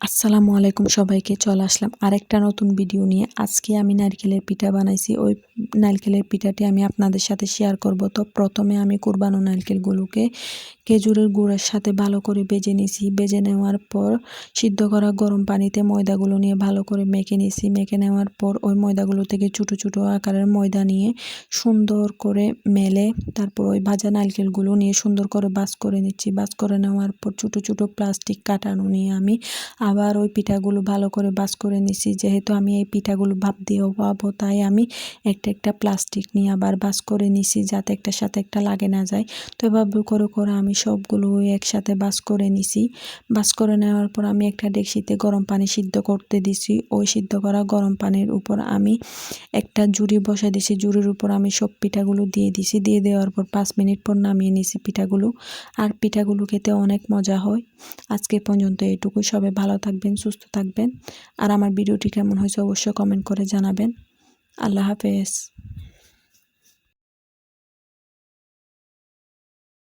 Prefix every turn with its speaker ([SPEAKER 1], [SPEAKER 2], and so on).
[SPEAKER 1] আসসালামু আলাইকুম সবাইকে, চলে আসলাম আরেকটা নতুন ভিডিও নিয়ে। আজকে আমি নারকেলের পিঠা বানাইছি। ওই নারকেলের পিঠাটি আমি আপনাদের সাথে শেয়ার করব। তো প্রথমে আমি কুরবানো নারকেলগুলোকে খেজুরের গুঁড়ের সাথে ভালো করে বেজে নিয়েছি বেজে নেওয়ার পর সিদ্ধ করা গরম পানিতে ময়দাগুলো নিয়ে ভালো করে মেখে নিয়েছি মেখে নেওয়ার পর ওই ময়দাগুলো থেকে ছোটো ছোটো আকারের ময়দা নিয়ে সুন্দর করে মেলে তারপর ওই ভাজা নারকেলগুলো নিয়ে সুন্দর করে বাস করে নিচ্ছি। বাস করে নেওয়ার পর ছোটো ছোটো প্লাস্টিক কাটানো নিয়ে আমি আবার ওই পিঠাগুলো ভালো করে বাস করে নিছি। যেহেতু আমি এই পিঠাগুলো ভাপ দিয়েও পাবো, তাই আমি একটা একটা প্লাস্টিক নিয়ে আবার বাস করে নিছি যাতে একটার সাথে একটা লাগে না যায়। তো এভাবে করে করে আমি সবগুলো একসাথে বাস করে নিছি। বাস করে নেওয়ার পর আমি একটা ডেকসিতে গরম পানি সিদ্ধ করতে দিছি। ওই সিদ্ধ করা গরম পানির উপর আমি একটা জুড়ি বসে দিছি। জুড়ির উপর আমি সব পিঠাগুলো দিয়ে দিছি। দিয়ে দেওয়ার পর পাঁচ মিনিট পর নামিয়ে নিছি পিঠাগুলো। আর পিঠাগুলো খেতে অনেক মজা হয়। আজকে পর্যন্ত এইটুকু সবাই ভালো থাকবেন সুস্থ থাকবেন। আর আমার ভিডিওটি কেমন হয়েছে অবশ্যই কমেন্ট করে জানাবেন। আল্লাহ হাফেজ।